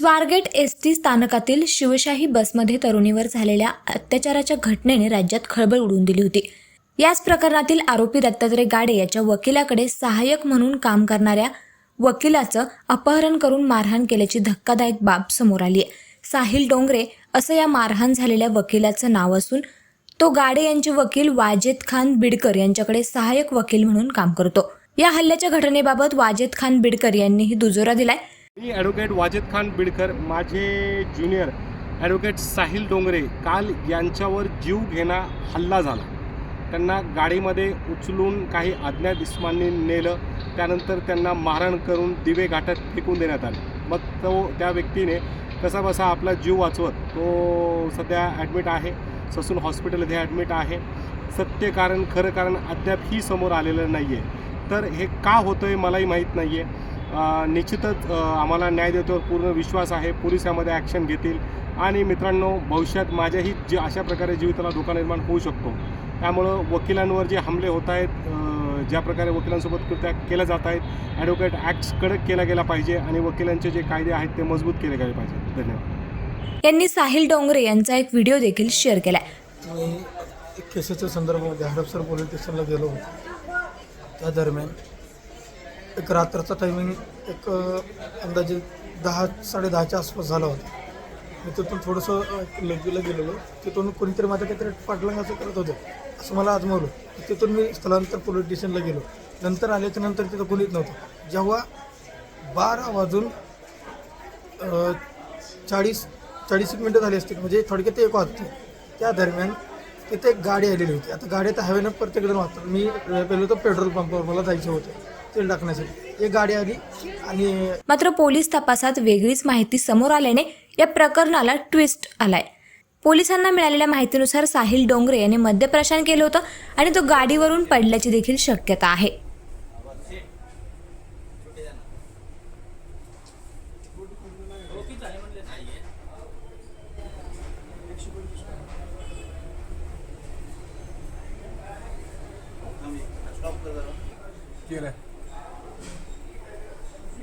Swargate S T स्थानकातील शिवशाही बसमध्ये तरुणीवर झालेल्या अत्याचाराच्या घटनेने राज्यात खळबळ उडवून दिली होती. याच प्रकरणातील आरोपी दत्तात्रय गाडे याच्या वकिलाकडे सहाय्यक म्हणून काम करणाऱ्या वकिलाचं अपहरण करून मारहाण केल्याची धक्कादायक बाब समोर आली आहे साहिल डोंगरे असं या मारहाण झालेल्या वकिलाचं नाव असून तो गाडे यांचे वकील वाजेद खान बिडकर यांच्याकडे सहाय्यक वकील म्हणून काम करतो. या हल्ल्याच्या घटनेबाबत वाजेद खान बिडकर यांनीही दुजोरा दिलाय. मी ॲडव्होकेट वाजिद खान बिडकर माझे ज्युनियर ॲडव्होकेट साहिल डोंगरे काल यांच्यावर जीव घेणा हल्ला झाला. त्यांना गाडीमध्ये उचलून काही अज्ञात इस्मांनी नेलं त्यानंतर त्यांना मारहाण करून दिवे घाटात फेकून देण्यात आले. मग तो त्या व्यक्तीने कसा बसा आपला जीव वाचवत तो सध्या ॲडमिट आहे ससून हॉस्पिटल इथे ॲडमिट आहे. सत्य कारण खरं कारण अद्यापही समोर आलेलं नाही आहे तर हे का होतं आहे मलाही माहीत नाही आहे निश्चितच आम्हाला न्याय देतो पूर्ण विश्वास आहे. पोलीस यामध्ये ॲक्शन घेतील. आणि मित्रांनो भविष्यात माझ्याही जे अशा प्रकारे जीविताला धोका निर्माण होऊ शकतो त्यामुळं वकिलांवर जे हमले होत आहेत ज्या प्रकारे वकिलांसोबत कृत्या केल्या जात आहेत ॲडव्होकेट ॲक्ट कडक केला गेला पाहिजे आणि वकिलांचे जे कायदे आहेत ते मजबूत केले गेले पाहिजे. धन्यवाद. यांनी साहिल डोंगरे यांचा एक व्हिडिओ देखील शेअर एक केसेसच्या संदर्भामध्ये हडपसर पोलीस स्टेशनला गेलो होतो. त्या दरम्यान एक रात्रीचा टायमिंग एक अंदाजे दहा साडेदहाच्या आसपास झाला होता. मी तिथून थोडंसं अ, गेलेलो तिथून कोणीतरी माझं काहीतरी पाटलांग असं करत होतं. असं मला आजमावलं तिथून मी स्थलांतर पोलीस स्टेशनला गेलो. नंतर आल्याच्यानंतर तिथं कोणीच नव्हतं. जेव्हा बारा वाजून चाळीस चाळीस एक मिनटं झाली असतील म्हणजे थोडक्यात एक वाजते त्या दरम्यान तिथे एक गाडी आलेली होती. आता गाडी तर हवेनं प्रत्येकजण वाचतात मी पहिलं तर पेट्रोल पंपावर. मला जायचं होतं. तेल टाकण्यासाठी. एक गाडी आली आणि मात्र पोलीस तपासात वेगळीच माहिती समोर आल्याने या प्रकरणाला ट्विस्ट आलाय. पोलिसांना मिळालेल्या माहितीनुसार साहिल डोंगरे याने मद्यप्राशन केलं होतं आणि तो गाडीवरून पडल्याची देखील शक्यता आहे. केलं